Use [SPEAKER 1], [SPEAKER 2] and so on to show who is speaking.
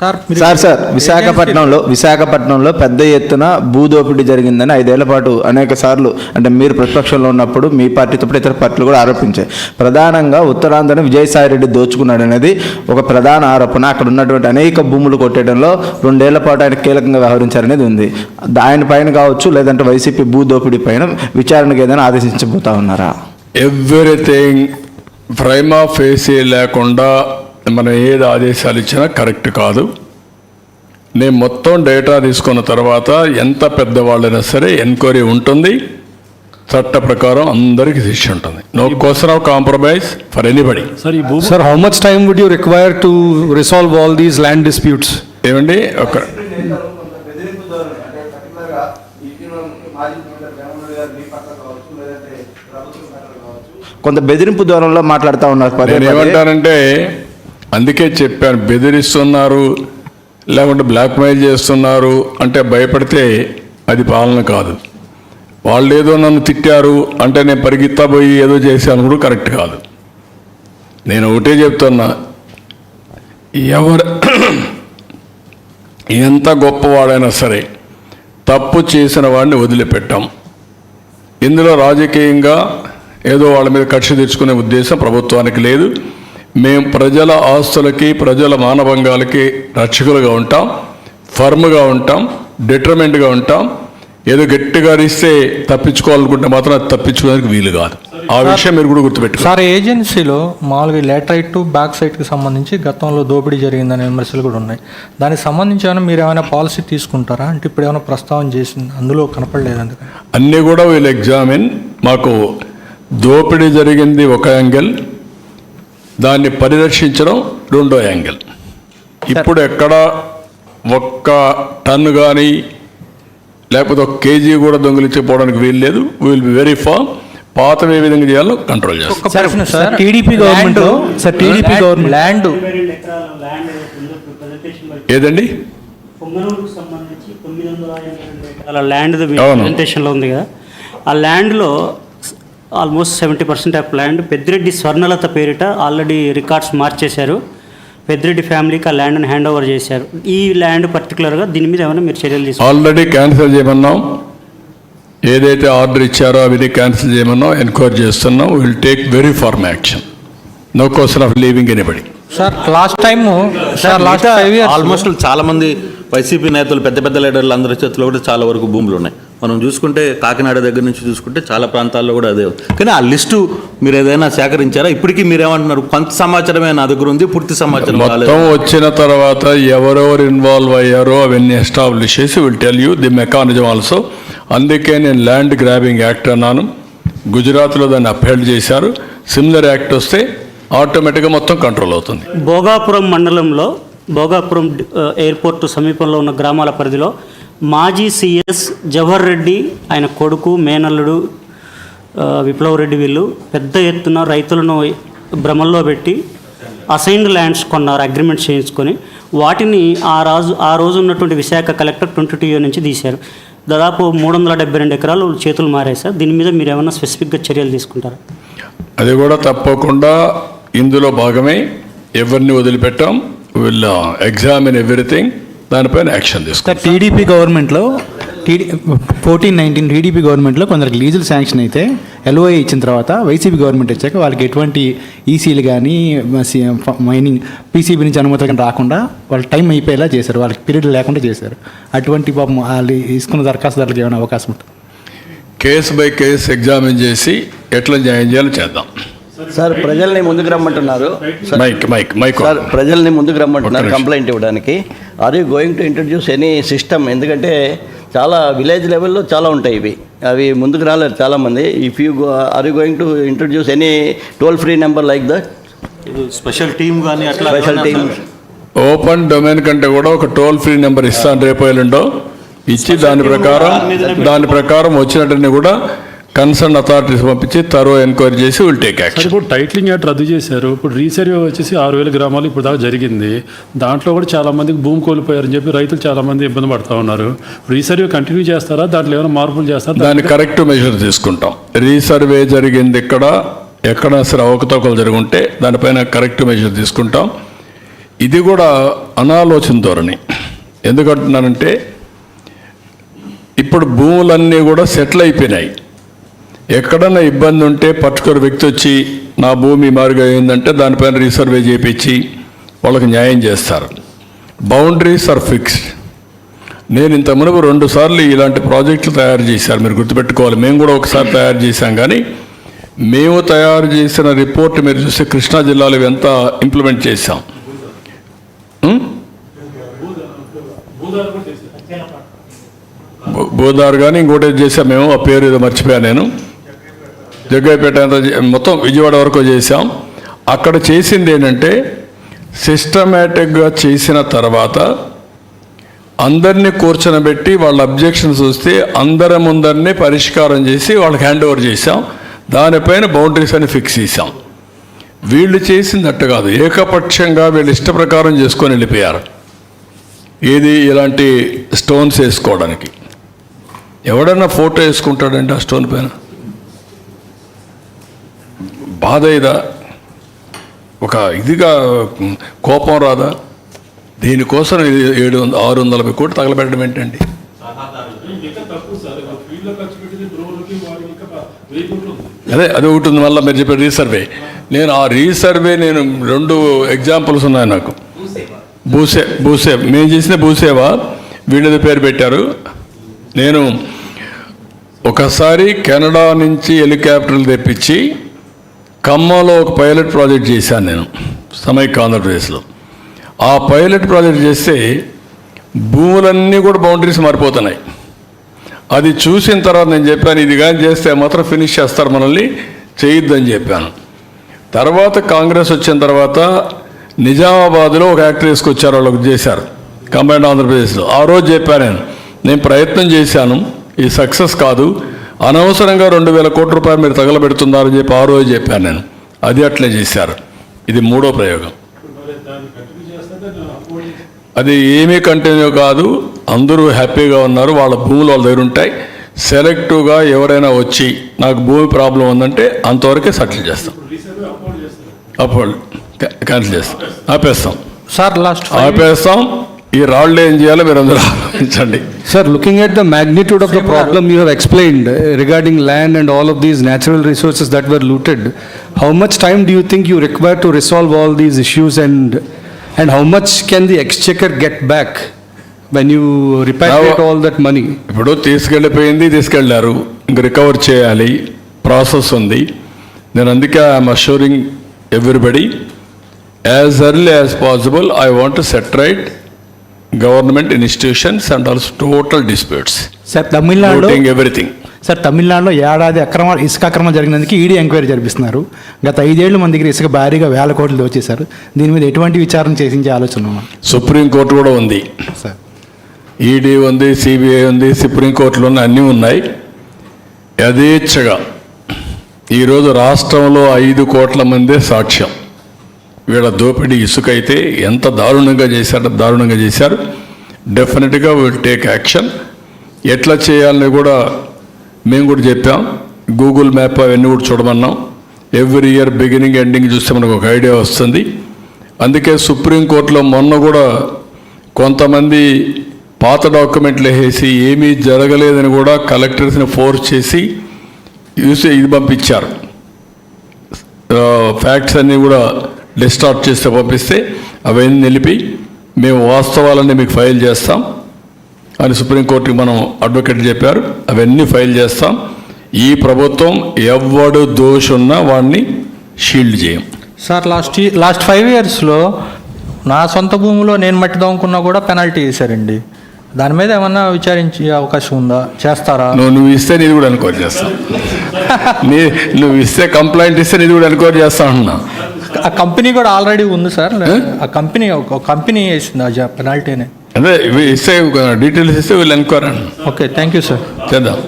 [SPEAKER 1] Sir
[SPEAKER 2] sir విశాఖపట్నంలో విశాఖపట్నంలో పెద్ద ఎత్తున భూదోపిడీ జరిగిందని ఐదేళ్ళ పాటు అనేక సార్లు అంటే మీరు ప్రతిపక్షంలో ఉన్నప్పుడు మీ పార్టీతో పాటు ఇతర పార్టీలు కూడా ఆరోపించాయి. ప్రధానంగా ఉత్తరాంధ్రని విజయసాయి రెడ్డి దోచుకున్నాడు అనేది ఒక ప్రధాన ఆరోపణ. అక్కడ ఉన్నటువంటి అనేక భూములు కొట్టేయడంలో రెండేళ్ళ పాటు ఆయన కీలకంగా వ్యవహరించారనేది ఉంది. ఆయన పైన కావచ్చు లేదంటే వైసీపీ భూదోపిడీ పైన విచారణకు ఏదైనా ఆదేశించబోతా ఉన్నారా?
[SPEAKER 3] ఎవ్రీథింగ్ ప్రైమా ఫేసీ లేకుండా మనం ఏది ఆదేశాలు ఇచ్చినా కరెక్ట్ కాదు. నేను మొత్తం డేటా తీసుకున్న తర్వాత ఎంత పెద్దవాళ్ళైనా సరే ఎంక్వైరీ ఉంటుంది. చట్ట ప్రకారం అందరికీ శిక్ష ఉంటుంది. No question of compromise for anybody
[SPEAKER 4] sir
[SPEAKER 5] how much time would you require to resolve all these land disputes?
[SPEAKER 3] ఏమండి? ఒక
[SPEAKER 2] కొంత బెదిరింపు దూరంలో మాట్లాడుతూ ఉన్నారు.
[SPEAKER 3] ఏమంటానంటే అందుకే చెప్పాను బెదిరిస్తున్నారు లేకుంటే బ్లాక్మెయిల్ చేస్తున్నారు అంటే భయపడితే అది పాలన కాదు. వాళ్ళు ఏదో నన్ను తిట్టారు అంటే నేను పరిగెత్తా పోయి ఏదో చేశాను కూడా కరెక్ట్ కాదు. నేను ఒకటే చెప్తున్నా ఎవరు ఎంత గొప్పవాడైనా సరే తప్పు చేసిన వాడిని వదిలిపెట్టాం. ఇందులో రాజకీయంగా ఏదో వాళ్ళ మీద కక్ష తెచ్చుకునే ఉద్దేశం ప్రభుత్వానికి లేదు. మేము ప్రజల ఆస్తులకి ప్రజల మానభంగాలకి రక్షకులుగా ఉంటాం ఫర్మ్గా ఉంటాం డిటర్మెంట్గా ఉంటాం. ఏదో గట్టిగా అరిస్తే తప్పించుకోవాలనుకుంటే మాత్రం అది తప్పించుకోవడానికి వీలు కాదు. ఆ విషయం మీరు కూడా గుర్తుపెట్టుకోవాలి
[SPEAKER 1] సార్ ఏజెన్సీలో మామూలుగా లేటరైట్ టు బ్యాక్ సైడ్కి సంబంధించి గతంలో దోపిడీ జరిగిందనే విమర్శలు కూడా ఉన్నాయి. దానికి సంబంధించి ఏమైనా మీరు ఏమైనా పాలసీ తీసుకుంటారా? అంటే ఇప్పుడు ఏమైనా ప్రస్తావన చేసింది అందులో కనపడలేదు అందుకని
[SPEAKER 3] అన్నీ కూడా వీళ్ళు ఎగ్జామిన్ మాకు దోపిడీ జరిగింది ఒక యాంగిల్ దాన్ని పరిరక్షించడం రెండో యాంగిల్. ఇప్పుడు ఎక్కడ ఒక్క టన్ను కానీ లేకపోతే ఒక కేజీ కూడా దొంగిలించిపోవడానికి వీలు లేదు. విల్ బి వెరీ ఫామ్ పాతం ఏ విధంగా చేయాలో కంట్రోల్ చేస్తాం.
[SPEAKER 1] ఒక ప్రశ్న సార్
[SPEAKER 5] TDP government లో- సార్, TDP government-
[SPEAKER 1] ల్యాండ్
[SPEAKER 3] ఏదండి?
[SPEAKER 6] ల్యాండ్ ఉంది కదా. ఆ ల్యాండ్లో almost seventy percent of land. Peddireddy Swarnalatha పేరిట ఆల్రెడీ రికార్డ్స్ మార్చేశారు. పెద్దిరెడ్డి ఫ్యామిలీకి ఆ ల్యాండ్ని హ్యాండ్ ఓవర్ చేశారు. ఈ ల్యాండ్ పర్టికులర్గా దీని మీద ఏమైనా మీరు చర్యలు తీసుకుంటారు
[SPEAKER 3] ఆల్రెడీ క్యాన్సిల్ చేయమన్నాం. ఏదైతే ఆర్డర్ ఇచ్చారో అవి క్యాన్సిల్ చేయమన్నాం. ఎంక్వైరీ చేస్తున్నాం. Will take very firm action no question of leaving anybody
[SPEAKER 1] sir last time sir last
[SPEAKER 7] almost చాలా మంది వైసీపీ నేతలు పెద్ద పెద్ద లీడర్లు అందరి చేతిలో కూడా చాలా వరకు భూములు ఉన్నాయి. మనం చూసుకుంటే కాకినాడ దగ్గర నుంచి చూసుకుంటే చాలా ప్రాంతాల్లో కూడా అదే. కానీ ఆ లిస్టు మీరు ఏదైనా సేకరించారా? ఇప్పటికీ మీరు ఏమంటున్నారు కొంత సమాచారమే నా దగ్గర ఉంది పూర్తి సమాచారం
[SPEAKER 3] మొత్తం వచ్చిన తర్వాత ఎవరెవరు ఇన్వాల్వ్ అయ్యారో అవన్నీ ఎస్టాబ్లిష్ చేసి will tell you the mechanism also అందుకే నేను ల్యాండ్ గ్రాబింగ్ యాక్ట్ అన్నాను. గుజరాత్లో దాన్ని అప్హెల్డ్ చేశారు. సిమిలర్ యాక్ట్ వస్తే ఆటోమేటిక్గా మొత్తం కంట్రోల్ అవుతుంది.
[SPEAKER 6] భోగాపురం మండలంలో భోగాపురం ఎయిర్పోర్ట్ సమీపంలో ఉన్న గ్రామాల పరిధిలో మాజీ సీఎస్ జవహర్ రెడ్డి ఆయన కొడుకు మేనల్లుడు విప్లవరెడ్డి రెడ్డి వీళ్ళు పెద్ద ఎత్తున రైతులను భ్రమల్లో పెట్టి అసైన్డ్ ల్యాండ్స్ కొన్నారు అగ్రిమెంట్ చేయించుకొని. వాటిని ఆ రోజు ఆ రోజు ఉన్నటువంటి విశాఖ కలెక్టర్ ట్వంటీ టూ నుంచి తీశారు. దాదాపు మూడు వందల డెబ్బై రెండు ఎకరాలు చేతులు మారాయి సార్. దీని మీద మీరు ఏమైనా స్పెసిఫిక్గా చర్యలు తీసుకుంటారా?
[SPEAKER 3] అది కూడా తప్పకుండా ఇందులో భాగమే. ఎవరిని వదిలిపెట్టాం? Will examine everything. దానిపైన యాక్షన్ తీసుకుంటాం.
[SPEAKER 5] సార్ టీడీపీ గవర్నమెంట్లో టీడీ ఫోర్టీన్ నైన్టీన్ టీడీపీ గవర్నమెంట్లో కొందరికి లీజులు శాంక్షన్ అయితే ఎల్ఓఏ ఇచ్చిన తర్వాత వైసీపీ గవర్నమెంట్ వచ్చాక వాళ్ళకి ఎటువంటి ఈసీలు కానీ మైనింగ్ పీసీబీ నుంచి అనుమతి కానీ రాకుండా వాళ్ళ టైం అయిపోయేలా చేశారు. వాళ్ళకి పీరియడ్ లేకుండా చేశారు. అటువంటి పాపం వాళ్ళు తీసుకున్న దరఖాస్తుదారులకు ఏమైనా అవకాశం ఉంటుంది
[SPEAKER 3] కేసు బై కేసు ఎగ్జామిన్ చేసి ఎట్లా జాయిన్ చేయాలో చేద్దాం.
[SPEAKER 8] సార్ ప్రజల్ని ముందుకు రమ్మంటున్నారు. Sir-
[SPEAKER 3] mike mike mike
[SPEAKER 8] sir ప్రజల్ని ముందుకు రమ్మంటున్నారు. కంప్లైంట్ ఇవ్వడానికి. Are you going to introduce any system ఎందుకంటే చాలా విలేజ్ లెవెల్లో చాలా ఉంటాయి ఇవి. అవి ముందుకు రాలేదు చాలామంది. If you are you going to introduce any toll free number like that
[SPEAKER 7] special team కానీ అట్లా
[SPEAKER 8] స్పెషల్ టీమ్
[SPEAKER 3] ఓపెన్ డొమైన్ కంటే కూడా ఒక టోల్ ఫ్రీ నెంబర్ ఇస్తాను రేపు ఇచ్చి దాని ప్రకారం దాని ప్రకారం వచ్చినట్టుని కూడా కన్సర్న్ అథారిటీస్ పంపించి తరో ఎంక్వైరీ చేసి విల్ టేక్ యాక్షన్
[SPEAKER 4] ఇప్పుడు టైటిలింగ్ యాక్ట్ రద్దు చేశారు. ఇప్పుడు రీసర్వే వచ్చేసి ఆరు వేల గ్రామాలు ఇప్పుడు దాకా జరిగింది. దాంట్లో కూడా చాలా మందికి భూమి కోల్పోయారని చెప్పి రైతులు చాలా మంది ఇబ్బంది పడతా ఉన్నారు. రీసర్వే కంటిన్యూ చేస్తారా? దాంట్లో ఏమైనా మార్పులు చేస్తారా?
[SPEAKER 3] దాన్ని కరెక్ట్ మెజర్ తీసుకుంటాం. రీసర్వే జరిగింది ఇక్కడ. ఎక్కడ సరే అవకతవకలు జరుగుంటే దానిపైన కరెక్ట్ మెజర్ తీసుకుంటాం. ఇది కూడా అనాలోచన ధోరణి. ఎందుకంటున్నానంటే ఇప్పుడు భూములన్నీ కూడా సెటిల్ అయిపోయినాయి. ఎక్కడన్నా ఇబ్బంది ఉంటే పర్టికులర్ వ్యక్తి వచ్చి నా భూమి మారుగా అయిందంటే దానిపైన రీసర్వే చేయించి వాళ్ళకి న్యాయం చేస్తారు. Boundaries are fixed. నేను ఇంత మునుపు రెండు సార్లు ఇలాంటి ప్రాజెక్టులు తయారు చేశారు. మీరు గుర్తుపెట్టుకోవాలి మేము కూడా ఒకసారి తయారు చేశాం కానీ మేము తయారు చేసిన రిపోర్ట్ మీరు చూస్తే కృష్ణా జిల్లాలో ఎంత ఇంప్లిమెంట్ చేశాం. ఉం? భూదార్ కానీ ఇంకోటి ఏదో చేసాం మేము ఆ పేరు ఏదో మర్చిపోయాను నేను. జగ్గైపేట మొత్తం విజయవాడ వరకు చేసాం అక్కడ చేసింది ఏంటంటే సిస్టమేటిక్గా చేసిన తర్వాత అందరినీ కూర్చొనబెట్టి వాళ్ళ అబ్జెక్షన్స్ వస్తే అందరి ముందరినీ పరిష్కారం చేసి వాళ్ళకి హ్యాండ్ ఓవర్ చేసాం దానిపైన బౌండరీస్ అని ఫిక్స్ చేసాం వీళ్ళు చేసిందట్టు కాదు. ఏకపక్షంగా వీళ్ళు ఇష్ట ప్రకారం చేసుకొని వెళ్ళిపోయారు. ఏది ఇలాంటి స్టోన్స్ వేసుకోవడానికి. ఎవడన్నా ఫోటో వేసుకుంటాడండి ఆ స్టోన్ పైన? బాధ ఇదా? ఒక ఇదిగా కోపం రాదా? దీనికోసం ఏడు వంద ఆరు వందల యాభై కోట్లు తగలబెట్టడం ఏంటండి? అదే అది ఒకటి ఉంది మళ్ళీ మీరు చెప్పే రీసర్వే. నేను ఆ రీసర్వే నేను రెండు ఎగ్జాంపుల్స్ ఉన్నాయి నాకు. భూసే భూసే. మేము చేసిన భూసేవ వీళ్ళది పేరు పెట్టారు. నేను ఒకసారి కెనడా నుంచి హెలికాప్టర్లు తెప్పించి ఖమ్మంలో ఒక పైలట్ ప్రాజెక్ట్ చేశాను నేను సమైక్ ఆంధ్రప్రదేశ్లో. ఆ పైలట్ ప్రాజెక్ట్ చేస్తే భూములన్నీ కూడా బౌండరీస్ మారిపోతున్నాయి. అది చూసిన తర్వాత నేను చెప్పాను ఇది కానీ చేస్తే మాత్రం ఫినిష్ చేస్తారు మనల్ని చేయొద్దని చెప్పాను. తర్వాత కాంగ్రెస్ వచ్చిన తర్వాత నిజామాబాద్లో ఒక యాక్టర్ వేసుకొచ్చారు వాళ్ళకి చేశారు కంబైండ్ ఆంధ్రప్రదేశ్లో. ఆ రోజు చెప్పాను నేను నేను ప్రయత్నం చేశాను ఇది సక్సెస్ కాదు అనవసరంగా రెండు వేల కోట్ల రూపాయలు మీరు తగలబెడుతున్నారని చెప్పి ఆ రోజు చెప్పాను నేను. అది అట్లే చేశారు. ఇది మూడో ప్రయోగం. అది ఏమీ కంటిన్యూ కాదు. అందరూ హ్యాపీగా ఉన్నారు. వాళ్ళ భూములు వాళ్ళ దగ్గర ఉంటాయి. సెలెక్టివ్గా ఎవరైనా వచ్చి నాకు భూమి ప్రాబ్లం ఉందంటే అంతవరకే సెటిల్ చేస్తాం. అప్పుడు క్యాన్సిల్ చేస్తాం. ఆపేస్తాం.
[SPEAKER 1] సార్ లాస్ట్
[SPEAKER 3] ఆపేస్తాం. ఈ రాళ్ళు ఏం చేయాలో మీరు అందరూ ఆలోచించండి.
[SPEAKER 9] Sir looking at the magnitude of the problem you have explained regarding land and all of these natural resources that were looted how much time do you think you require to resolve all these issues and and how much can the exchequer get back when you
[SPEAKER 3] repair
[SPEAKER 9] all that money
[SPEAKER 3] ఇప్పుడు తీసుకెళ్ళిపోయింది తీసుకెళ్ళారు. ఇంక recover చేయాలి. Process ఉంది. నేను అందుకే I'm assuring everybody as early as possible I want set right government institutions and also total disputes.
[SPEAKER 5] Sir తమిళనాడులో
[SPEAKER 3] everything
[SPEAKER 5] sir తమిళనాడులో ఏడాది అక్రమ ఇసుక అక్రమం జరిగినందుకు ఈడీ ఎంక్వైరీ జరిపిస్తున్నారు. గత ఐదేళ్ళు మన దగ్గర ఇసుక భారీగా వేల కోట్లు దోచేశారు. దీని మీద ఎటువంటి విచారణ చేసించే ఆలోచన?
[SPEAKER 3] సుప్రీంకోర్టు కూడా ఉంది.
[SPEAKER 5] సార్
[SPEAKER 3] ఈడీ ఉంది సిబిఐ ఉంది సుప్రీంకోర్టులో ఉన్న అన్నీ ఉన్నాయి. యథేచ్ఛగా ఈరోజు రాష్ట్రంలో ఐదు కోట్ల మందే సాక్ష్యం. వీళ్ళ దోపిడీ ఇసుక అయితే ఎంత దారుణంగా చేశారో దారుణంగా చేశారు. డెఫినెట్గా విల్ టేక్ యాక్షన్ ఎట్లా చేయాలని కూడా మేము కూడా చెప్పాం. గూగుల్ మ్యాప్ అవన్నీ కూడా చూడమన్నాం. ఎవ్రీ ఇయర్ బిగినింగ్ ఎండింగ్ చూస్తే మనకు ఒక ఐడియా వస్తుంది. అందుకే సుప్రీంకోర్టులో మొన్న కూడా కొంతమంది పాత డాక్యుమెంట్లు వేసి ఏమీ జరగలేదని కూడా కలెక్టర్స్ని ఫోర్స్ చేసి చూసి ఇది పంపించారు. ఫ్యాక్ట్స్ అన్నీ కూడా డిస్టార్ట్ చేస్తే పంపిస్తే అవన్నీ నిలిపి మేము వాస్తవాలన్నీ మీకు ఫైల్ చేస్తాం అని సుప్రీంకోర్టుకి మనం అడ్వకేట్ చెప్పారు. అవన్నీ ఫైల్ చేస్తాం. ఈ ప్రభుత్వం ఎవడు దోషున్నా వాడిని షీల్డ్ చేయం.
[SPEAKER 1] సార్ లాస్ట్ లాస్ట్ ఫైవ్ ఇయర్స్లో నా సొంత భూమిలో నేను మట్టి దొంగకున్నా కూడా పెనాల్టీ వేశారండి. దాని మీద ఏమన్నా విచారించే అవకాశం ఉందా? చేస్తారా?
[SPEAKER 3] నువ్వు నువ్వు ఇస్తే నీది కూడా ఎన్క్వైరీ చేస్తాం. నీ నువ్వు ఇస్తే కంప్లైంట్ ఇస్తే నీది కూడా ఎన్క్వైరీ చేస్తా అంటున్నా
[SPEAKER 1] ఆ కంపెనీ కూడా ఆల్రెడీ ఉంది సార్. ఆ కంపెనీ ఒక కంపెనీ వేసింది ఆ పెనాల్టీనే
[SPEAKER 3] అదే ఇవి ఇస్తే డీటెయిల్స్ ఇస్తే వీళ్ళు ఎన్క్వైరీ అంటున్నా
[SPEAKER 1] ఓకే థ్యాంక్ యూ సార్
[SPEAKER 3] చేద్దాం.